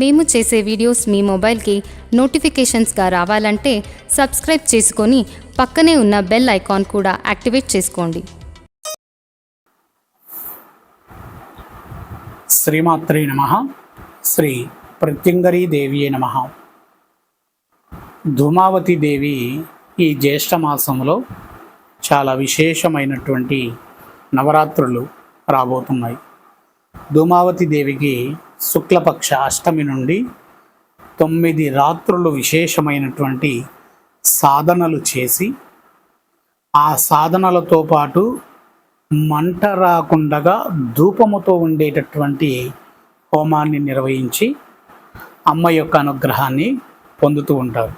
మేము చేసే వీడియోస్ మీ మొబైల్కి నోటిఫికేషన్స్గా రావాలంటే సబ్స్క్రైబ్ చేసుకొని పక్కనే ఉన్న బెల్ ఐకాన్ కూడా యాక్టివేట్ చేసుకోండి. శ్రీమాత్రే నమ. శ్రీ ప్రత్యంగరీ దేవి నమ. ధూమావతి దేవి ఈ జ్యేష్ఠ మాసంలో చాలా విశేషమైనటువంటి నవరాత్రులు రాబోతున్నాయి. ధూమావతి దేవికి శుక్లపక్ష అష్టమి నుండి తొమ్మిది రాత్రులు విశేషమైనటువంటి సాధనలు చేసి ఆ సాధనలతో పాటు మంట రాకుండగా ధూపముతో ఉండేటటువంటి హోమాన్ని నిర్వహించి అమ్మ యొక్క అనుగ్రహాన్ని పొందుతూ ఉంటారు.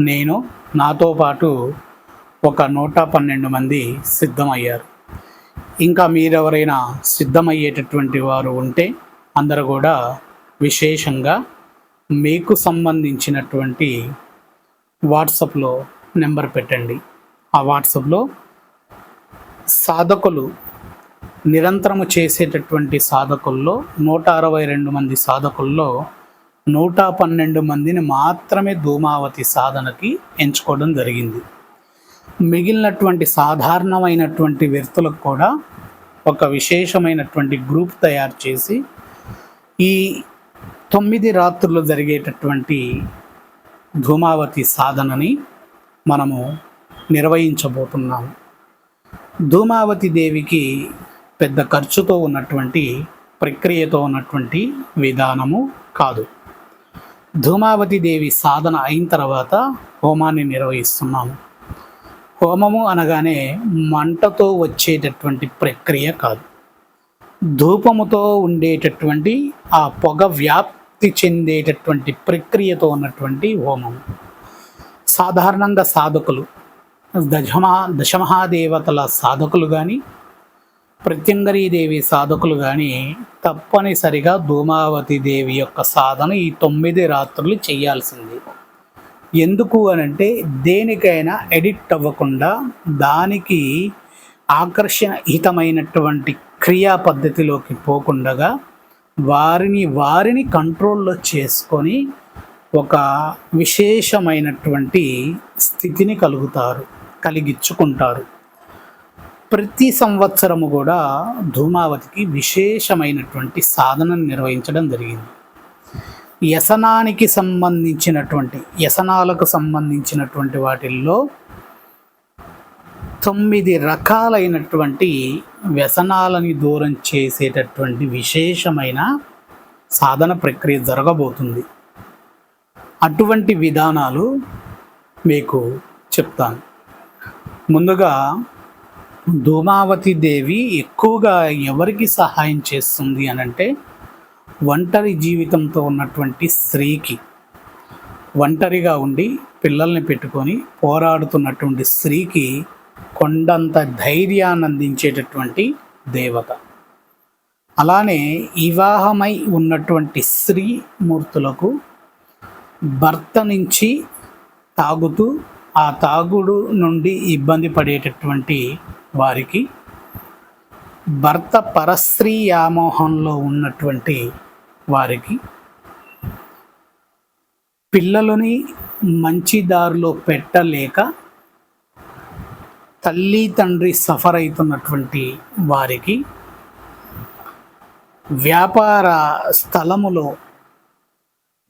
నేను నాతో పాటు ఒక నూట పన్నెండు మంది సిద్ధమయ్యారు. ఇంకా మీరెవరైనా సిద్ధమయ్యేటటువంటి వారు ఉంటే అందరూ కూడా విశేషంగా మీకు సంబంధించినటువంటి వాట్సాప్లో నెంబర్ పెట్టండి. ఆ వాట్సాప్లో సాధకులు నిరంతరము చేసేటటువంటి సాధకుల్లో నూట అరవై రెండు మంది సాధకుల్లో నూట పన్నెండు మందిని మాత్రమే ధూమావతి సాధనకి ఎంచుకోవడం జరిగింది. మిగిలినటువంటి సాధారణమైనటువంటి వ్యక్తులకు కూడా ఒక విశేషమైనటువంటి గ్రూప్ తయారు చేసి ఈ తొమ్మిది రాత్రులు జరిగేటటువంటి ధూమావతి సాధనని మనము నిర్వహించబోతున్నాము ధూమావతి దేవికి పెద్ద ఖర్చుతో ఉన్నటువంటి ప్రక్రియతో ఉన్నటువంటి విధానము కాదు. ధూమావతి దేవి సాధన అయిన తర్వాత హోమాన్ని నిర్వహిస్తున్నాము. హోమము అనగానే మంటతో వచ్చేటటువంటి ప్రక్రియ కాదు. ధూపముతో ఉండేటటువంటి ఆ పొగ వ్యాప్తి చెందేటటువంటి ప్రక్రియతో ఉన్నటువంటి హోమం. సాధారణంగా సాధకులు దశమహా దశమహాదేవతల సాధకులు కానీ ప్రత్యంగరీదేవి సాధకులు కానీ తప్పనిసరిగా ధూమావతి దేవి యొక్క సాధన ఈ తొమ్మిది రాత్రులు చేయాల్సింది. ఎందుకు అనంటే దేనికైనా ఎడిక్ట్ అవ్వకుండా దానికి ఆకర్షణ హితమైనటువంటి క్రియా పద్ధతిలోకి పోకుండగా వారిని వారిని కంట్రోల్లో చేసుకొని ఒక విశేషమైనటువంటి స్థితిని కలుగుతారు కలిగించుకుంటారు. ప్రతి సంవత్సరము కూడా ధూమావతికి విశేషమైనటువంటి సాధనను నిర్వహించడం జరిగింది. వ్యసనానికి సంబంధించినటువంటి వ్యసనాలకు సంబంధించినటువంటి వాటిల్లో తొమ్మిది రకాలైనటువంటి వ్యసనాలని దూరం చేసేటటువంటి విశేషమైన సాధన ప్రక్రియ జరగబోతుంది. అటువంటి విధానాలు మీకు చెప్తాను. ముందుగా ధూమావతి దేవి ఎక్కువగా ఎవరికి సహాయం చేస్తుంది అనంటే ఒంటరి జీవితంతో ఉన్నటువంటి స్త్రీకి. ఒంటరిగా ఉండి పిల్లల్ని పెట్టుకొని పోరాడుతున్నటువంటి స్త్రీకి కొండంత ధైర్యాన్ని అందించేటటువంటి దేవత. అలానే వివాహమై ఉన్నటువంటి స్త్రీ మూర్తులకు భర్త నుంచి తాగుతూ ఆ తాగుడు నుండి ఇబ్బంది పడేటటువంటి వారికి భర్త పరస్త్రీ వ్యామోహంలో ఉన్నటువంటి వారికి పిల్లలని మంచి దారిలో పెట్టలేక తల్లి తండ్రి సఫర్ అవుతున్నటువంటి వారికి వ్యాపార స్థలములో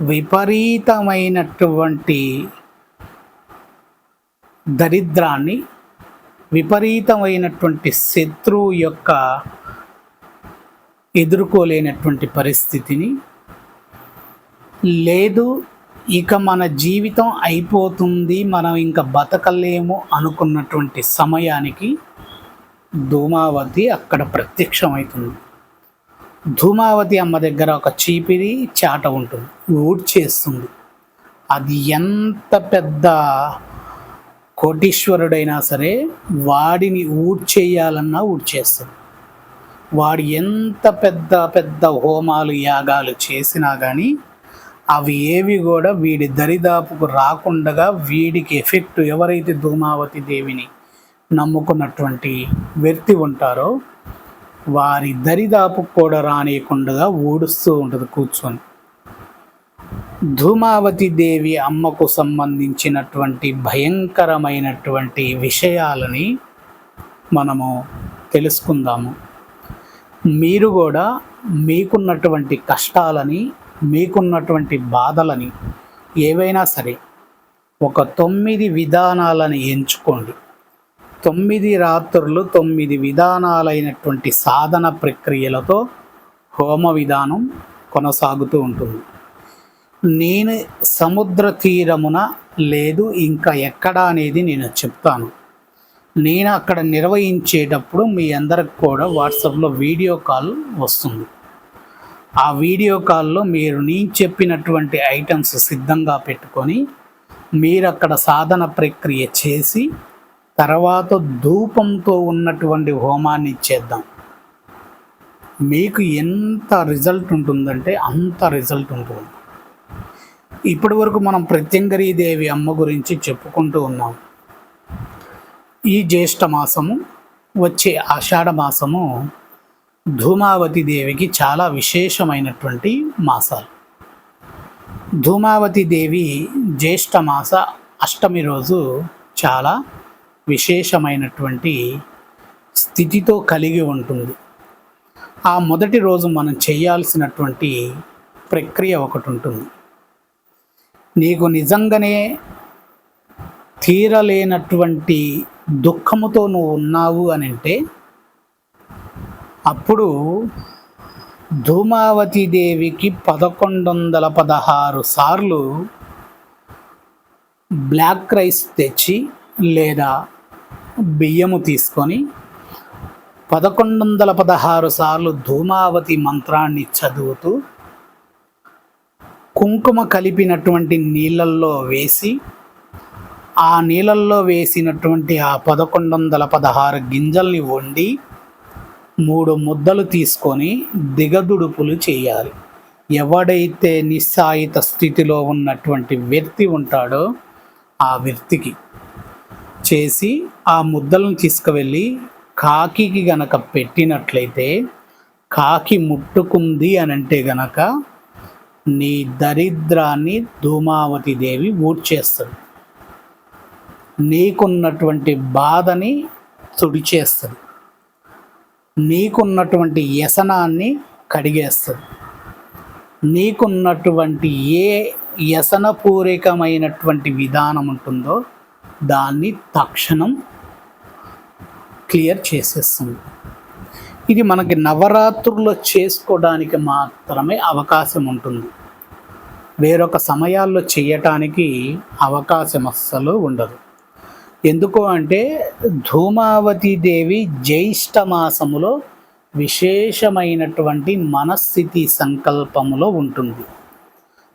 విపరీతమైనటువంటి దరిద్రాన్ని విపరీతమైనటువంటి శత్రువు యొక్క ఎదుర్కోలేనటువంటి పరిస్థితిని లేదు ఇక మన జీవితం అయిపోతుంది మనం ఇంకా బతకలేము అనుకున్నటువంటి సమయానికి ధూమావతి అక్కడ ప్రత్యక్షమవుతుంది. ధూమావతి అమ్మ దగ్గర ఒక చీపిరి చాట ఉంటుంది ఊడ్చేస్తుంది అది ఎంత పెద్ద కోటీశ్వరుడైనా సరే వాడిని ఊడ్చేయాలన్నా ఊడ్చేస్తుంది వాడు ఎంత పెద్ద పెద్ద హోమాలు యాగాలు చేసినా కానీ అవి ఏవి కూడా వీడి దరిదాపుకు రాకుండగా వీడికి ఎఫెక్ట్ ఎవరైతే ధూమావతి దేవిని నమ్ముకున్నటువంటి వ్యక్తి ఉంటారో వారి దరిదాపుకు కూడా రానియకుండా ఊడుస్తూ ఉంటుంది కూర్చొని. ధూమావతి దేవి అమ్మకు సంబంధించినటువంటి భయంకరమైనటువంటి విషయాలని మనము తెలుసుకుందాము. మీరు కూడా మీకున్నటువంటి కష్టాలని మీకున్నటువంటి బాధలని ఏవైనా సరే ఒక తొమ్మిది విధానాలను ఎంచుకోండి. తొమ్మిది రాత్రులు తొమ్మిది విధానాలైనటువంటి సాధన ప్రక్రియలతో హోమ విధానం కొనసాగుతూ ఉంటుంది. నేను సముద్ర తీరమున లేదు ఇంకా ఎక్కడ అనేది నేను చెప్తాను. నేను అక్కడ నిర్వహించేటప్పుడు మీ అందరికి కూడా వాట్సాప్లో వీడియో కాల్ వస్తుంది. ఆ వీడియో కాల్లో మీరు నేను చెప్పినటువంటి ఐటమ్స్ సిద్ధంగా పెట్టుకొని మీరు అక్కడ సాధన ప్రక్రియ చేసి తర్వాత ధూపంతో ఉన్నటువంటి హోమాన్ని చేద్దాం. మీకు ఎంత రిజల్ట్ ఉంటుందంటే అంత రిజల్ట్ ఉంటుంది. ఇప్పటి వరకు మనం ప్రత్యంగరీదేవి అమ్మ గురించి చెప్పుకుంటూ ఉన్నాం. ఈ జ్యేష్ఠ మాసము వచ్చే ఆషాఢ మాసము ధూమావతి దేవికి చాలా విశేషమైనటువంటి మాసాలు. ధూమావతి దేవి జ్యేష్ఠ మాస అష్టమి రోజు చాలా విశేషమైనటువంటి స్థితితో కలిగి ఉంటుంది. ఆ మొదటి రోజు మనం చేయాల్సినటువంటి ప్రక్రియ ఒకటి ఉంటుంది. నీకు నిజంగానే తీరలేనటువంటి దుఃఖముతో నువ్వు ఉన్నావు అని అంటే అప్పుడు ధూమావతి దేవికి పదకొండు వందల పదహారు సార్లు బ్లాక్ రైస్ తెచ్చి లేదా బియ్యము తీసుకొని పదకొండు వందల పదహారు సార్లు ధూమావతి మంత్రాన్ని చదువుతూ కుంకుమ కలిపినటువంటి నీళ్ళల్లో వేసి ఆ నీళ్ళల్లో వేసినటువంటి ఆ పదకొండు వందల పదహారు గింజల్ని వండి మూడు ముద్దలు తీసుకొని దిగదుడుపులు చేయాలి. ఎవడైతే నిస్సాయిత స్థితిలో ఉన్నటువంటి వ్యక్తి ఉంటాడో ఆ వ్యక్తికి చేసి ఆ ముద్దలను తీసుకువెళ్ళి కాకికి గనక పెట్టినట్లయితే కాకి ముట్టుకుంది అని అంటే గనక నీ దరిద్రాన్ని ధూమావతి దేవి ఊడ్చేస్తుంది. నీకున్నటువంటి బాధని తుడిచేస్తుంది. నీకున్నటువంటి వ్యసనాన్ని కడిగేస్తుంది. నీకున్నటువంటి ఏ వ్యసనపూరికమైనటువంటి విధానం ఉంటుందో దాన్ని తక్షణం క్లియర్ చేసేస్తుంది. ఇది మనకి నవరాత్రుల్లో చేసుకోవడానికి మాత్రమే అవకాశం ఉంటుంది. వేరొక సమయాల్లో చేయటానికి అవకాశం అస్సలు ఉండదు. ఎందుకు అంటే ధూమావతి దేవి జ్యేష్ఠ మాసములో విశేషమైనటువంటి మనస్థితి సంకల్పములో ఉంటుంది.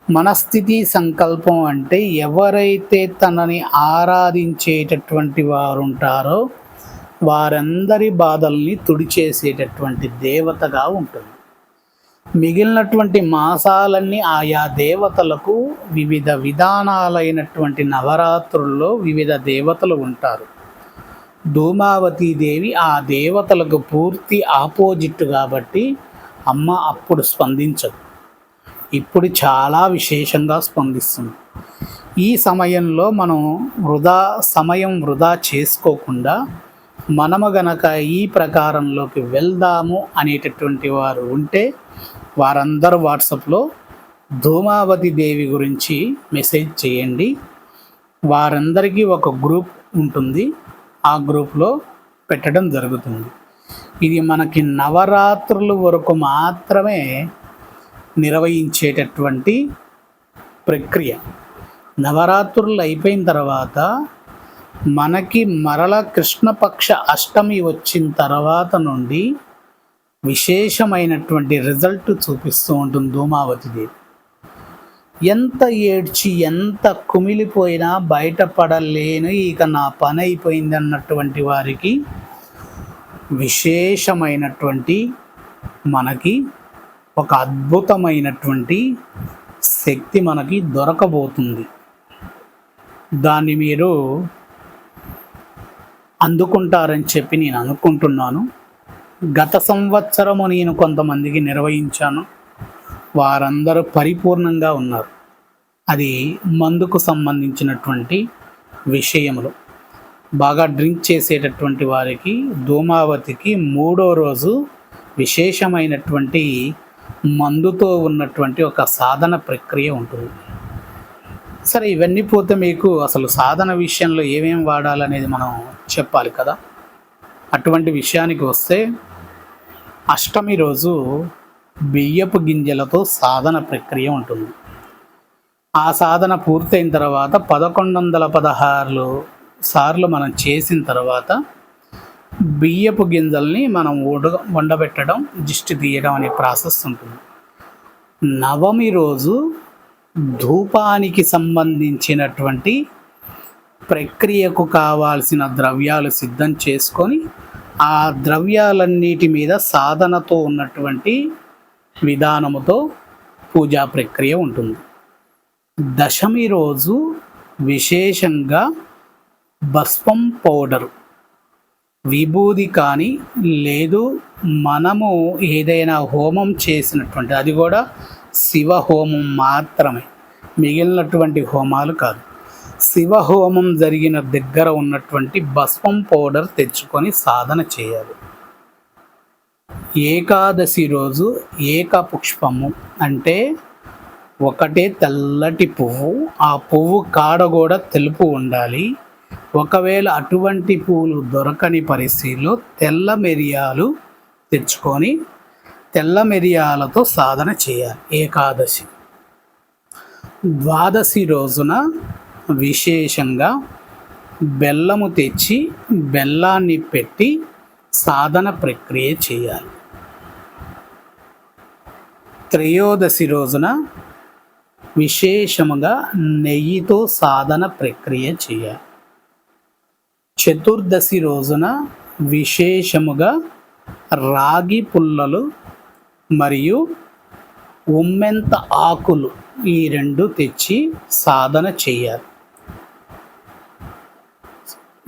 మనస్థితి సంకల్పం అంటే ఎవరైతే తనని ఆరాధించేటటువంటి వారు ఉంటారో వారందరి బాధల్ని తుడిచేసేటటువంటి దేవతగా ఉంటుంది. మిగిలినటువంటి మాసాలన్నీ ఆయా దేవతలకు వివిధ విధానాలైనటువంటి నవరాత్రుల్లో వివిధ దేవతలు ఉంటారు. దేవి ఆ దేవతలకు పూర్తి ఆపోజిట్ కాబట్టి అమ్మ అప్పుడు స్పందించదు. ఇప్పుడు చాలా విశేషంగా స్పందిస్తుంది. ఈ సమయంలో మనం వృధా సమయం వృధా చేసుకోకుండా మనము గనక ఈ ప్రకారంలోకి వెళ్దాము అనేటటువంటి వారు ఉంటే వారందరూ వాట్సాప్లో ధూమావతి దేవి గురించి మెసేజ్ చేయండి. వారందరికీ ఒక గ్రూప్ ఉంటుంది. ఆ గ్రూప్లో పెట్టడం జరుగుతుంది. ఇది మనకి నవరాత్రుల వరకు మాత్రమే నిర్వహించేటటువంటి ప్రక్రియ. నవరాత్రులు అయిపోయిన తర్వాత మనకి మరల కృష్ణపక్ష అష్టమి వచ్చిన తర్వాత నుండి విశేషమైనటువంటి రిజల్ట్ చూపిస్తూ ఉంటుంది ధూమావతి దేవి. ఎంత ఏడ్చి ఎంత కుమిలిపోయినా బయటపడలేను ఇక నా పని అయిపోయింది అన్నటువంటి వారికి విశేషమైనటువంటి మనకి ఒక అద్భుతమైనటువంటి శక్తి మనకి దొరకబోతుంది. దాన్ని మీరు అందుకుంటారని చెప్పి నేను అనుకుంటున్నాను. గత సంవత్సరము నేను కొంతమందికి నిర్వహించాను. వారందరూ పరిపూర్ణంగా ఉన్నారు. అది మందుకు సంబంధించినటువంటి విషయములు. బాగా డ్రింక్ చేసేటటువంటి వారికి ధూమావతికి మూడో రోజు విశేషమైనటువంటి మందుతో ఉన్నటువంటి ఒక సాధన ప్రక్రియ ఉంటుంది. సరే ఇవన్నీ పోతే మీకు అసలు సాధన విషయంలో ఏమేమి వాడాలనేది మనం చెప్పాలి కదా? అటువంటి విషయానికి వస్తే అష్టమి రోజు బియ్యపు గింజలతో సాధన ప్రక్రియ ఉంటుంది. ఆ సాధన పూర్తయిన తర్వాత పదకొండు వందల పదహారులు సార్లు మనం చేసిన తర్వాత బియ్యపు గింజల్ని మనం ఉడ వండబెట్టడం దిష్టి తీయడం అనే ప్రాసెస్ ఉంటుంది. నవమి రోజు ధూపానికి సంబంధించినటువంటి ప్రక్రియకు కావాల్సిన ద్రవ్యాలు సిద్ధం చేసుకొని ఆ ద్రవ్యాలన్నిటి మీద సాధనతో ఉన్నటువంటి విధానముతో పూజా ప్రక్రియ ఉంటుంది. దశమి రోజు విశేషంగా భస్మం పౌడరు. విభూది కానీ లేదు మనము ఏదైనా హోమం చేసినటువంటి అది కూడా శివ హోమం మాత్రమే. మిగిలినటువంటి హోమాలు కాదు. శివహోమం జరిగిన దగ్గర ఉన్నటువంటి భస్మం పౌడర్ తెచ్చుకొని సాధన చేయాలి. ఏకాదశి రోజు ఏక పుష్పము అంటే ఒకటే తెల్లటి పువ్వు ఆ పువ్వు కాడ కూడా తెలుపు ఉండాలి. ఒకవేళ అటువంటి పువ్వులు దొరకని పరిస్థితిలో తెల్ల మిరియాలు తెచ్చుకొని తెల్ల మిరియాలతో సాధన చేయాలి. ఏకాదశి. ద్వాదశి రోజున విశేషంగా బెల్లము తెచ్చి బెల్లాన్ని పెట్టి సాధన ప్రక్రియ చేయాలి. త్రయోదశి రోజున విశేషముగా నెయ్యితో సాధన ప్రక్రియ చేయాలి. చతుర్దశి రోజున విశేషముగా రాగి పుల్లలు మరియు ఉమ్మెంత ఆకులు ఈ రెండు తెచ్చి సాధన చేయాలి.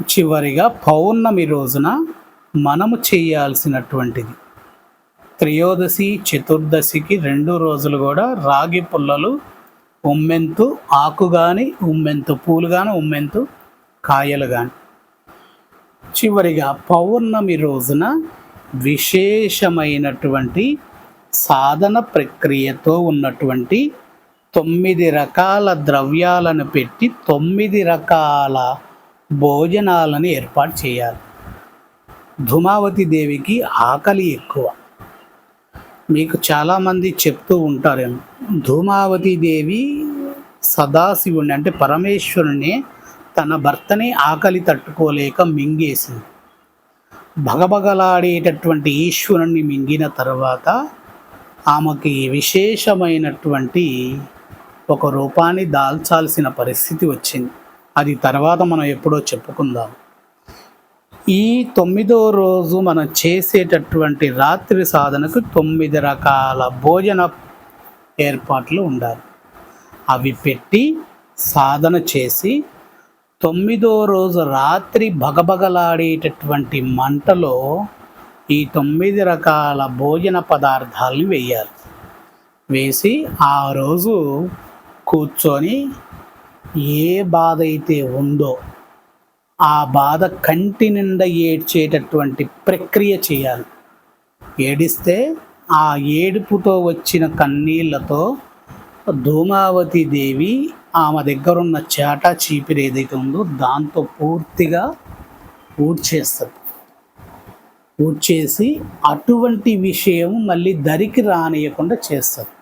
చివరిగా పౌర్ణమి రోజున మనము చేయాల్సినటువంటిది. త్రయోదశి చతుర్దశికి రెండు రోజులు కూడా రాగి పుల్లలు ఉమ్మెంతు ఆకు కానీ ఉమ్మెంతు పూలు కానీ ఉమ్మెంతు కాయలు కానీ చివరిగా పౌర్ణమి రోజున విశేషమైనటువంటి సాధన ప్రక్రియతో ఉన్నటువంటి తొమ్మిది రకాల ద్రవ్యాలను పెట్టి తొమ్మిది రకాల భోజనాలను ఏర్పాటు చేయాలి. ధూమావతి దేవికి ఆకలి ఎక్కువ. మీకు చాలామంది చెప్తూ ఉంటారేమో ధూమావతి దేవి సదాశివుని అంటే పరమేశ్వరుణ్ణి తన భర్తని ఆకలి తట్టుకోలేక మింగేసింది. భగభగలాడేటటువంటి ఈశ్వరుణ్ణి మింగిన తర్వాత ఆమెకి విశేషమైనటువంటి ఒక రూపాన్ని దాల్చాల్సిన పరిస్థితి వచ్చింది. అది తర్వాత మనం ఎప్పుడో చెప్పుకుందాం. ఈ తొమ్మిదో రోజు మనం చేసేటటువంటి రాత్రి సాధనకు తొమ్మిది రకాల భోజన ఏర్పాట్లు ఉండాలి. అవి పెట్టి సాధన చేసి తొమ్మిదో రోజు రాత్రి భగభగలాడేటటువంటి మంటలో ఈ తొమ్మిది రకాల భోజన పదార్థాలను వేయాలి. వేసి ఆ రోజు కూర్చొని ఏ బాధ అయితే ఉందో ఆ బాధ కంటి నిండా ఏడ్చేటటువంటి ప్రక్రియ చేయాలి. ఏడిస్తే ఆ ఏడుపుతో వచ్చిన కన్నీళ్ళతో ధూమావతి దేవి ఆమె దగ్గర ఉన్న చేట చీపిరి ఏదైతే ఉందో దాంతో పూర్తిగా ఊడ్చేస్తుంది. ఊడ్చేసి అటువంటి విషయం మళ్ళీ దరికి రానియకుండా చేస్తుంది.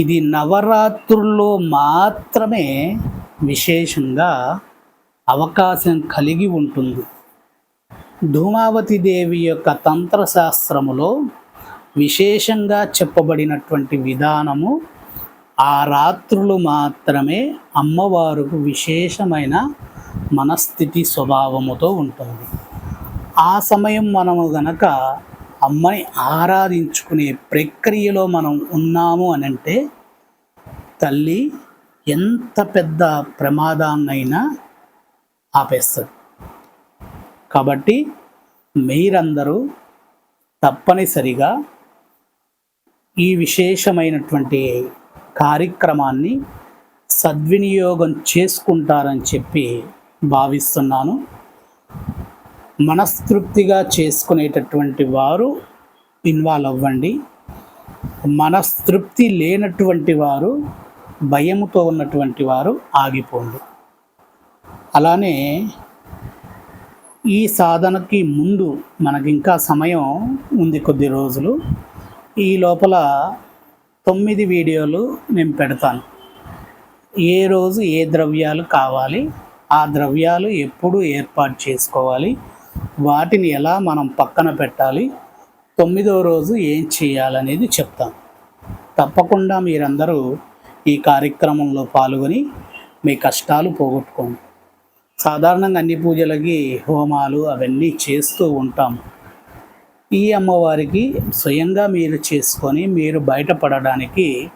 ఇది నవరాత్రుల్లో మాత్రమే విశేషంగా అవకాశం కలిగి ఉంటుంది. ధూమావతి దేవి యొక్క తంత్రశాస్త్రములో విశేషంగా చెప్పబడినటువంటి విధానము ఆ రాత్రులు మాత్రమే అమ్మవారుకు విశేషమైన మనస్థితి స్వభావముతో ఉంటుంది. ఆ సమయం మనము గనక అమ్మని ఆరాధించుకునే ప్రక్రియలో మనం ఉన్నాము అని అంటే తల్లి ఎంత పెద్ద ప్రమాదాన్నైనా ఆపేస్తుంది. కాబట్టి మీరందరూ తప్పనిసరిగా ఈ విశేషమైనటువంటి కార్యక్రమాన్ని సద్వినియోగం చేసుకుంటారని చెప్పి భావిస్తున్నాను. మనస్తృప్తిగా చేసుకునేటటువంటి వారు ఇన్వాల్వ్ అవ్వండి. మనస్తృప్తి లేనటువంటి వారు భయముతో ఉన్నటువంటి వారు ఆగిపోండి. అలానే ఈ సాధనకి ముందు మనకి ఇంకా సమయం ఉంది కొద్ది రోజులు. ఈ లోపల తొమ్మిది వీడియోలు నేను పెడతాను. ఏ రోజు ఏ ద్రవ్యాలు కావాలి ఆ ద్రవ్యాలు ఎప్పుడు ఏర్పాటు చేసుకోవాలి వాటిని ఎలా మనం పక్కన పెట్టాలి తొమ్మిదవ రోజు ఏం చేయాలనేది చెప్తాను తప్పకుండా మీరందరూ ఈ కార్యక్రమంలో పాల్గొని మీ కష్టాలు పోగొట్టుకోండి. సాధారణంగా అన్ని పూజలకి హోమాలు అవన్నీ చేస్తూ ఉంటాం. ఈ అమ్మవారికి స్వయంగా మీరు చేసుకొని మీరు బయటపడడానికి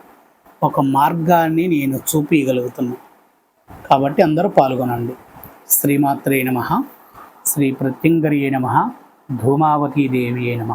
ఒక మార్గాన్ని నేను చూపించగలుగుతున్నాను కాబట్టి అందరూ పాల్గొనండి. శ్రీమాత్రే నమ. శ్రీ ప్రత్యంగరియే నమ ధూమావతీదేవియే నమ.